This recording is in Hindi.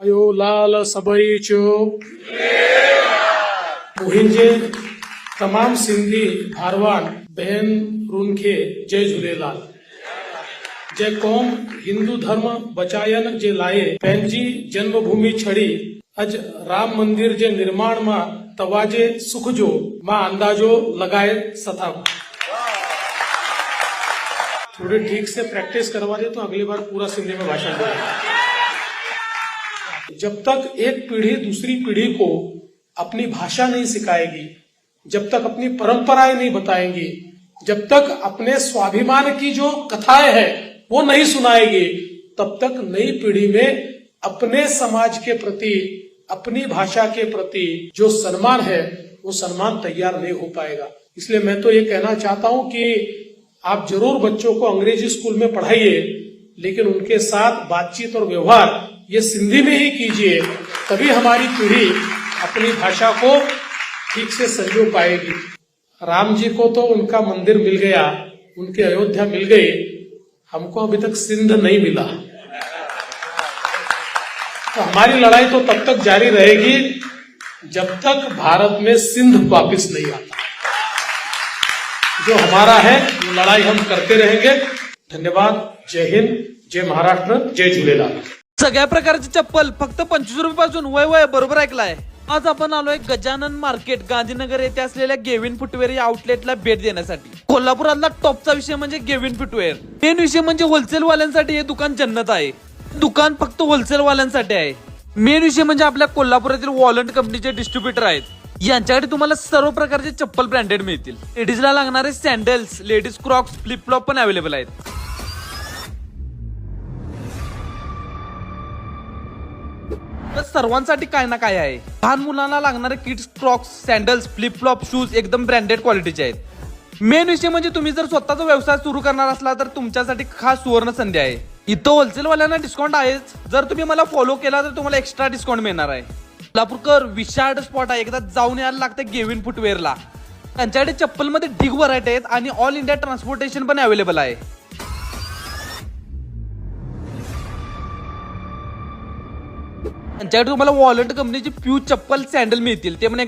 आयो लाल सभईचो मुंहिंजे, तमाम सिंधी भारवान, बहन रुन खे जय झूलेलाल। जय क़ौम हिंदू धर्म बचायन जे लाइ पंहिंजी जन्मभूमि छड़ी, अॼु राम मंदिर जे निर्माण माँ तव्हांजे सुख जो माँ अंदाज़ो लॻाए सघां थोड़ी ठीक से प्रैक्टिस करवा दे तो अगली बार पूरा सिंधी में भाषण देगा जब तक एक पीढ़ी दूसरी पीढ़ी को अपनी भाषा नहीं सिखाएगी, जब तक अपनी परंपराएँ नहीं बताएँगी, जब तक अपने स्वाभिमान की जो कथाएँ हैं वो नहीं सुनाएगी, तब तक नई पीढ़ी में अपने समाज के प्रति, अपनी भाषा के प्रति जो सम्मान है, वो सम्मान तैयार नहीं हो पाएगा। इसलिए मैं तो ये कहना चाहता हूँ कि आप ज़रूर बच्चों को अंग्रेज़ी स्कूल में पढ़ाइए, लेकिन उनके साथ बातचीत और व्यवहार ये सिंधी में ही कीजिए, तभी हमारी पीढ़ी अपनी भाषा को ठीक से संजो पाएगी। राम जी को तो उनका मंदिर मिल गया, उनकी अयोध्या मिल गई हमको अभी तक सिंध नहीं मिला। तो हमारी लड़ाई तो तब तक जारी रहेगी जब तक भारत में सिंध वापस नहीं आता। जो हमारा है, वो लड़ाई हम करते रहेंगे। धन्यवाद। जय हिंद। जय महाराष्ट्र। जय झूलेलाल। सगळ्या प्रकारची चप्पल फक्त पंचवीस रुपये पासून वय वय बरोबर ऐकलाय. आज आपण आलोय गजानन मार्केट गांधीनगर येथे असलेल्या गेविन फुटवेअर या आउटलेटला भेट देण्यासाठी. कोल्हापुरातला टॉपचा विषय म्हणजे गेविन फुटवेअर. मेन विषय म्हणजे होलसेल वाल्यांसाठी हे दुकान जन्नत आहे. दुकान फक्त होलसेल वाल्यांसाठी आहे. मेन विषय म्हणजे आपल्या कोल्हापुरातील वॉलंट कंपनीचे डिस्ट्रीब्युटर आहेत. यांच्याकडे तुम्हाला सर्व प्रकारचे चप्पल ब्रँडेड मिळतील. लेडीजला लागणारे sandals ladies crocs flip flop पण अवेलेबल आहेत. सर्वांसाठी काय ना काय आहे. लहान मुलांना लागणारे kids crocs sandals flip flop shoes एकदम ब्रँडेड क्वालिटीचे आहेत. मेन विषय म्हणजे तुम्ही जर स्वतःचा व्यवसाय सुरू करणार असला तर तुमच्यासाठी खास सुवर्ण संधी आहे. इथं होलसेलवाल्यांना डिस्काउंट आहेच. जर तुम्ही मला फॉलो केला तर तुम्हाला एक्स्ट्रा डिस्काउंट मिळणार आहे. कोल्हापूरकर विशाल स्पॉट आहे. एकदा जाऊन यायला लागतं गेविन फुटवेअरला त्यांच्याकडे चप्पलमध्ये ढिग व्हरायटी आहेत आणि ऑल इंडिया ट्रान्सपोर्टेशन पण अवेलेबल आहे. त्यांच्याकडे तुम्हाला वॉलंट कंपनीची प्यू चप्पल सँडल मिळतील. ते पण